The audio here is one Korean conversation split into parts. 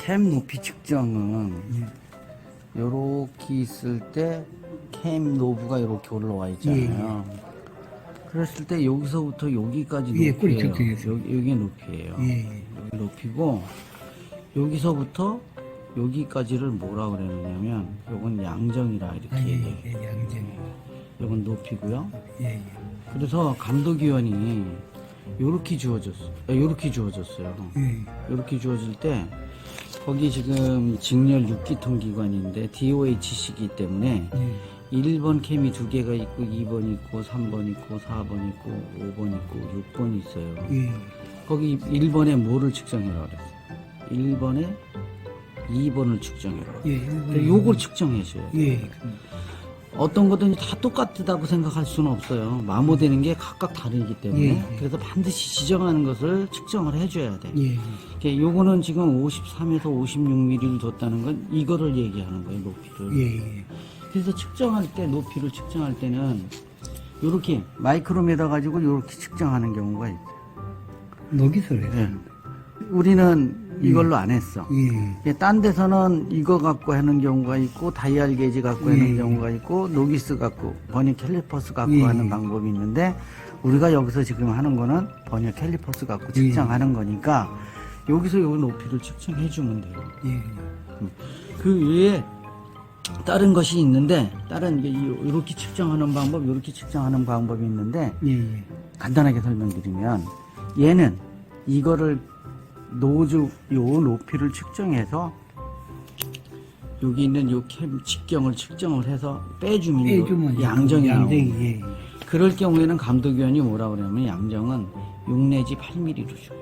캠 높이 측정은 예. 요렇게 있을 때 캠 노브가 이렇게 올라와 있잖아요. 그랬을 때 여기서부터 여기까지 예, 꼬리 높이에요. 측정해서. 여기, 여기 높이에요. 예, 예. 여기 높이고 여기서부터 여기까지를 뭐라 그러느냐면 요건 양정이라 이렇게 아, 예, 얘기해요. 예, 양정. 요건 높이고요. 예, 예. 그래서 감독위원이 요렇게 주어졌어요. 요렇게 주어졌어요. 예. 이렇게 주어질 때 거기 지금 직렬 6기통 기관인데 DOHC이기 때문에 예. 1번 캠이 두 개가 있고 2번 있고 3번 있고 4번 있고 5번 있고 6번 있어요. 예. 거기 1번에 뭐를 측정해라 그랬어요. 1번에 2번을 측정해라. 예. 근데 요걸 측정해줘요. 예. 어떤 거든 다 똑같다고 생각할 수는 없어요. 마모되는 게 각각 다르기 때문에 예. 그래서 반드시 지정하는 것을 측정을 해줘야 돼. 예. 요거는 지금 53에서 56mm를 뒀다는 건 이거를 얘기하는 거예요, 높이를. 예. 예. 그래서 측정할 때, 높이를 측정할 때는 요렇게 마이크로미터 가지고 요렇게 측정하는 경우가 있어요. 녹이소리. 예. 우리는 이걸로 안 했어. 예. 딴 데서는 이거 갖고 하는 경우가 있고 다이얼 게이지 갖고 하는 예. 경우가 있고 노기스 갖고 버니 캘리퍼스 갖고 예. 하는 방법이 있는데 우리가 여기서 지금 하는 거는 버니 캘리퍼스 갖고 측정하는 거니까 여기서 요 높이를 측정해 주면 돼요. 예. 그 외에 다른 것이 있는데 다른 이- 이렇게 측정하는 방법, 이렇게 측정하는 방법이 있는데 예. 예. 간단하게 설명드리면 얘는 이거를 노즈 요 높이를 측정해서 여기 있는 요 캠 직경을 측정을 해서 빼주면, 빼주면 양정이 양정이 예. 그럴 경우에는 감독위원이 뭐라 그러냐면 양정은 6 내지 8mm로 줘요.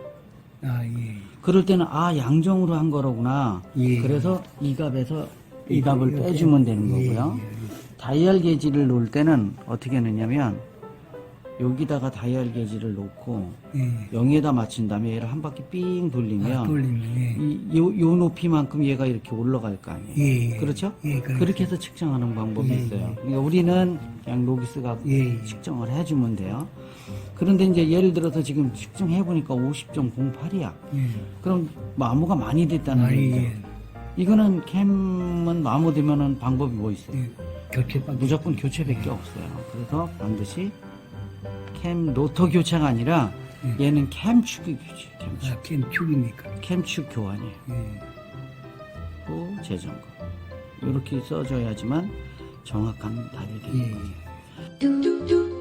아, 예. 그럴 때는 아 양정으로 한 거로구나. 예. 그래서 이 값에서 이 이거, 값을 이거 빼주면 되는 예, 거고요. 예, 다이얼 게이지를 놓을 때는 어떻게 하느냐면 여기다가 다이얼 게이지를 놓고 예. 0에다 맞춘 다음에 얘를 한 바퀴 삥 돌리면 아, 돌리면 예. 이, 요, 요 높이만큼 얘가 이렇게 올라갈 거 아니에요. 예. 그렇죠? 예, 그렇죠. 그렇게 해서 측정하는 방법이 예, 있어요. 그러니까 우리는 그냥 로기스 갖고 예. 측정을 해주면 돼요. 그런데 이제 예를 들어서 지금 측정해 보니까 50.08이야. 예. 그럼 마모가 많이 됐다는 아, 얘기죠. 예. 이거는 캠은 마모되면은 방법이 뭐 있어요? 예. 교체받 무조건 교체밖에 없어요. 그래서 반드시 캠 로터 교체가 아니라 예. 얘는 캠축이 교체, 캠축. 아, 걘 축이니까. 캠축 교환이에요. 예. 또 재점검. 이렇게 써줘야지만 정확한 답이 예. 되는 거죠. 예. do do